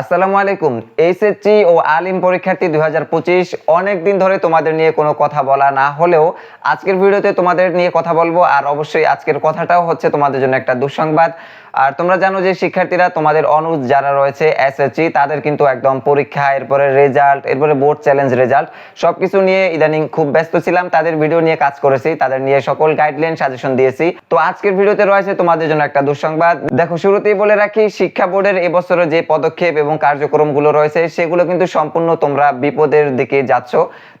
আসসালামু আলাইকুম এইচএসসি ও আলিম পরীক্ষার্থী দুই পঁচিশ, অনেকদিন ধরে তোমাদের নিয়ে কোনো কথা বলা না হলেও আজকের ভিডিওতে তোমাদের নিয়ে কথা বলব আর অবশ্যই আজকের কথাটাও হচ্ছে তোমাদের জন্য একটা দুঃসংবাদ। আর তোমরা জানো যে শিক্ষার্থীরা তোমাদের অনুজ যারা রয়েছে এসএসসি তাদের কিন্তু একদম পরীক্ষা, এরপরে রেজাল্ট এরপরে বোর্ড চ্যালেঞ্জ রেজাল্ট সবকিছু নিয়ে ইদানিং খুব ব্যস্ত ছিলাম, তাদের ভিডিও নিয়ে কাজ করেছি, তাদের নিয়ে সকল গাইডলাইন সাজেশন দিয়েছি। তো আজকের ভিডিওতে রয়েছে তোমাদের জন্য একটা দুঃসংবাদ। দেখো, শুরুতেই বলে রাখি, শিক্ষা বোর্ডের এবছরে যে পদক্ষেপ এবং কার্যক্রমগুলো রয়েছে, সেগুলো কিন্তু সম্পূর্ণ তোমরা বিপদের দিকে যাচ্ছ।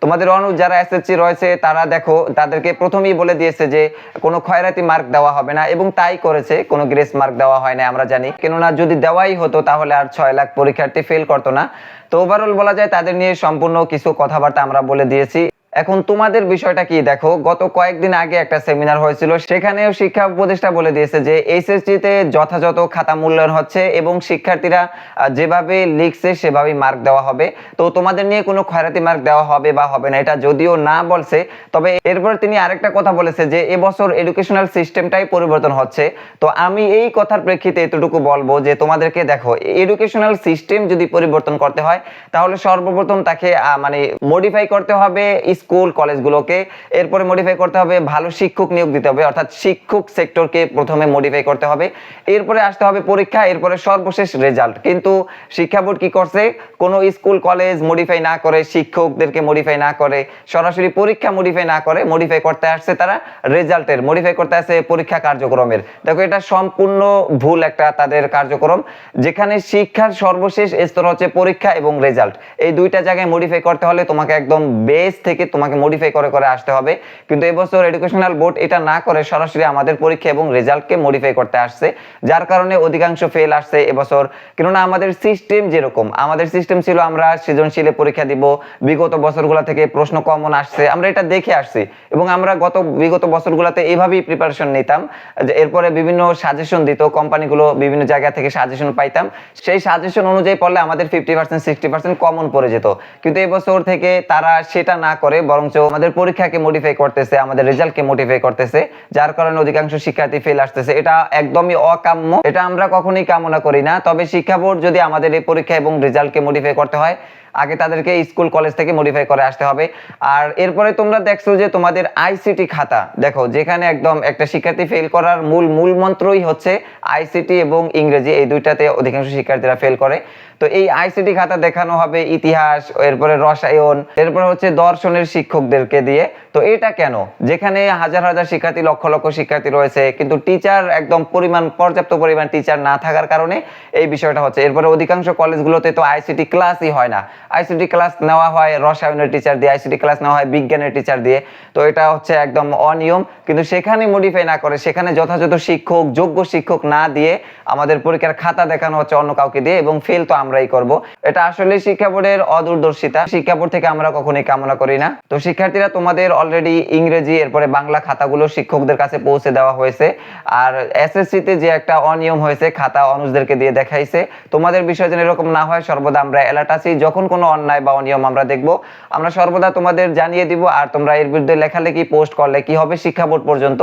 তোমাদের অনুজ যারা এসএসসি রয়েছে, তারা দেখো, তাদেরকে প্রথমেই বলে দিয়েছে যে কোনো ক্ষয়রাতি মার্ক দেওয়া হবে না এবং তাই করেছে, কোনো গ্রেস মার্ক দেওয়া হয় না আমরা জানি। কেননা যদি দেওয়াই হতো, তাহলে আর ছয় লাখ পরীক্ষার্থী ফেল করতো না। তো ওভারঅল বলা যায়, তাদের নিয়ে সম্পূর্ণ কিছু কথাবার্তা আমরা বলে দিয়েছি। এখন তোমাদের বিষয়টা কি? দেখো, গত কয়েকদিন আগে একটা সেমিনার হয়েছিল, সেখানেও শিক্ষা উপদেষ্টা বলে দিয়েছে যে এইচএসসি তে যথাযথ খাতা মূল্যায়ন হচ্ছে এবং শিক্ষার্থীরা যেভাবে লিখছে সেভাবেই মার্ক দেওয়া হবে। তো তোমাদের নিয়ে কোনো খয়রাতি মার্ক দেওয়া হবে বা হবে না, এটা যদিও না বলছে, তবে এরপর তিনি আরেকটা কথা বলেছে যে এবছর এডুকেশনাল সিস্টেমটাই পরিবর্তন হচ্ছে। তো আমি এই কথার প্রেক্ষিতে এতটুকু বলব যে তোমাদেরকে দেখো এডুকেশনাল সিস্টেম যদি পরিবর্তন করতে হয়, তাহলে সর্বপ্রথম তাকে মানে মডিফাই করতে হবে স্কুল কলেজগুলোকে। এরপরে মডিফাই করতে হবে, ভালো শিক্ষক নিয়োগ দিতে হবে, অর্থাৎ শিক্ষক সেক্টরকে প্রথমে মডিফাই করতে হবে। এরপরে আসতে হবে পরীক্ষা, এরপরে সর্বশেষ রেজাল্ট কিন্তু শিক্ষা বোর্ড কি করছে? কোনো স্কুল, কলেজ মডিফাই না করে, শিক্ষকদেরকে মডিফাই না করে, সরাসরি পরীক্ষা মডিফাই না করে মডিফাই করতে আসছে তারা রেজাল্টের মডিফাই করতে আসছে পরীক্ষা কার্যক্রমের। দেখো, এটা সম্পূর্ণ ভুল একটা তাদের কার্যক্রম। যেখানে শিক্ষার সর্বশেষ স্তর হচ্ছে পরীক্ষা এবং রেজাল্ট এই দুইটা জায়গায় মডিফাই করতে হলে তোমাকে একদম বেস থেকে তোমাকে মডিফাই করে করে আসতে হবে। কিন্তু এবছর এডুকেশনাল বোর্ড এটা না করে সরাসরি আমাদের পরীক্ষা এবং রেজাল্টকে মডিফাই করতে আসছে। যার কারণে অধিকাংশ ফেল আসছে এবছর। কেননা আমাদের সিস্টেম যেরকম, আমাদের সিস্টেম ছিল আমরা সৃজনশীলে পরীক্ষা দিব, বিগত বছরগুলো থেকে প্রশ্ন কমন আসছে, আমরা এটা দেখে আসছি। এবং আমরা গত, বিগত বছরগুলোতে এইভাবেই প্রিপারেশন নিতাম এরপরে বিভিন্ন সাজেশন দিত, কোম্পানিগুলো বিভিন্ন জায়গা থেকে সাজেশন পাইতাম। সেই সাজেশন অনুযায়ী পড়লে আমাদের fifty percent sixty percent common পড়ে যেত। কিন্তু এবছর থেকে তারা সেটা না করে বরঞ্চ আমাদের পরীক্ষাকে মডিফাই করতেছে, আমাদের রেজাল্টকে মডিফাই করতেছে, যার কারণে অধিকাংশ শিক্ষার্থী ফেল আসতেছে। এটা একদমই অকাম্য। এটা আমরা কখনোই কামনা করি না। তবে শিক্ষা বোর্ড যদি আমাদের এই পরীক্ষা এবং রেজাল্টকে মডিফাই করতে হয় আগে তাদেরকে স্কুল, কলেজ থেকে মডিফাই করে আসতে হবে। আর এরপরে তোমরা দেখছ যে তোমাদের আইসিটি খাতা, দেখো, যেখানে একদম একটা শিক্ষার্থী ফেল করার মূল মূল মন্ত্রই হচ্ছে আইসিটি এবং ইংরেজি, এই দুইটাতে অধিকাংশ শিক্ষার্থীরা ফেল করে। তো এই আইসিটি খাতা দেখানো হবে ইতিহাস, এরপরে রসায়ন, এরপরে হচ্ছে দর্শনের শিক্ষকদেরকে দিয়ে। তো এটা কেন? যেখানে হাজার হাজার শিক্ষার্থী, লক্ষ লক্ষ শিক্ষার্থী রয়েছে, কিন্তু টিচার একদম পরিমাণ, পর্যাপ্ত পরিমাণ টিচার না থাকার কারণে এই বিষয়টা হচ্ছে। এরপরে অধিকাংশ কলেজগুলোতে তো আইসিটি ক্লাসই হয় না। আইসিটি ক্লাস নেওয়া হয় রসায়নের টিচার দিয়ে আইসিটি ক্লাস নেওয়া হয় বিজ্ঞানের টিচার দিয়ে। তো এটা হচ্ছে একদম অনিয়ম। কিন্তু সেখানে মডিফাই না করে, সেখানে যথাযথ শিক্ষক, যোগ্য শিক্ষক না দিয়ে আমাদের পরীক্ষার খাতা দেখানো হচ্ছে অন্য কাউকে দিয়ে এবং ফেল তো আমরাই করব। এটা আসলে শিক্ষা বোর্ডের অদূরদর্শিতা। শিক্ষা বোর্ড থেকে আমরা কখনোই কামনা করি না। তো শিক্ষার্থীরা তোমাদের অলরেডি ইংরেজি, এরপরে বাংলা খাতাগুলো শিক্ষকদের কাছে পৌঁছে দেওয়া হয়েছে। আর এসএসসি তে যে একটা অনিয়ম হয়েছে, খাতা অনুজদেরকে দিয়ে দেখাইছে। তোমাদের বিষয় যেন এরকম না হয়, সর্বদা আমরা অ্যালার্ট আছি। যখন কোনো অন্যায় বা অনিয়ম আমরা দেখব, আমরা সর্বদা তোমাদের জানিয়ে দিব আর তোমরা এর বিরুদ্ধে লেখালেখি, পোস্ট করলে কি হবে শিক্ষা বোর্ড পর্যন্ত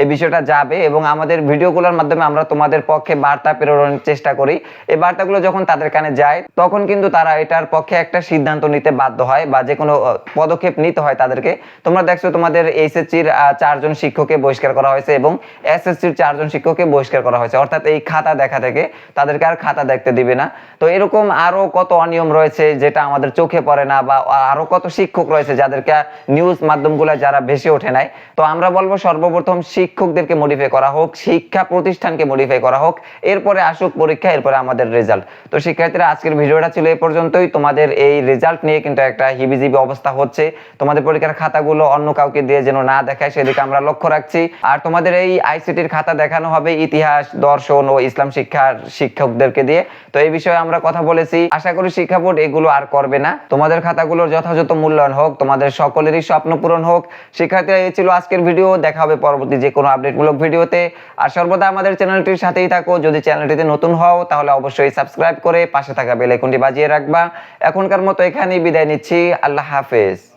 এই বিষয়টা যাবে এবং আমাদের ভিডিওগুলোর মাধ্যমে আমরা তোমাদের পক্ষে বার্তা প্রেরণের চেষ্টা করি। এই বার্তাগুলো যখন তাদের কানে যায়, তখন কিন্তু তারা এটার পক্ষে একটা সিদ্ধান্ত নিতে বাধ্য হয় বা যে কোনো পদক্ষেপ নিতে হয় তাদেরকে। তোমরা দেখছ তোমাদের এইচএসসির চারজন শিক্ষককে বহিষ্কার করা হয়েছে এবং এসএসসির চারজন শিক্ষককে বহিষ্কার করা হয়েছে। অর্থাৎ এই খাতা দেখা থেকে তাদেরকে আর খাতা দেখতে দিবে না। তো এরকম আরও কত অনিয়ম রয়েছে যেটা আমাদের চোখে পড়ে না বা আরও কত শিক্ষক রয়েছে যাদেরকে নিউজ মাধ্যমগুলো যারা ভেসে ওঠে নাই। তো আমরা বলব সর্বপ্রথম শিক্ষকদেরকে মডিফাই করা হোক, শিক্ষা প্রতিষ্ঠানকে মডিফাই করা হোক, এরপরে আসুক পরীক্ষা, এরপরে আমাদের রেজাল্ট তো শিক্ষার্থীরা, আজকের ভিডিওটা ছিল এই পর্যন্তই। তোমাদের এই রেজাল্ট নিয়ে কিন্তু একটা হিবিজিবি অবস্থা হচ্ছে। তোমাদের পরীক্ষার খাতাগুলো অন্য কাউকে দিয়ে যেন না দেখায়, সেদিকে আমরা লক্ষ্য রাখছি। আর তোমাদের এই আইসিটির খাতা দেখানো হবে ইতিহাস, দর্শন ও ইসলাম শিক্ষার শিক্ষকদেরকে দিয়ে। তো এই বিষয়ে আমরা কথা বলেছি। আশা করি শিক্ষা বোর্ড এগুলো আর করবে না। তোমাদের খাতাগুলোর যথাযথ মূল্যায়ন হোক, তোমাদের সকলেরই স্বপ্ন পূরণ হোক। শিক্ষার্থীরা, এই ছিল আজকের ভিডিও। দেখা হবে পরবর্তী যে কোনো আপডেটমূলক ভিডিওতে। আর সর্বদা আমাদের চ্যানেলটির সাথেই থাকো। যদি চ্যানেলটিতে নতুন হও, তাহলে অবশ্যই সাবস্ক্রাইব করে পাশে থাকা বেল বাজিয়ে রাখবা। এখনকার মতো এখানেই বিদায় নিচ্ছি। আল্লাহ হাফেজ।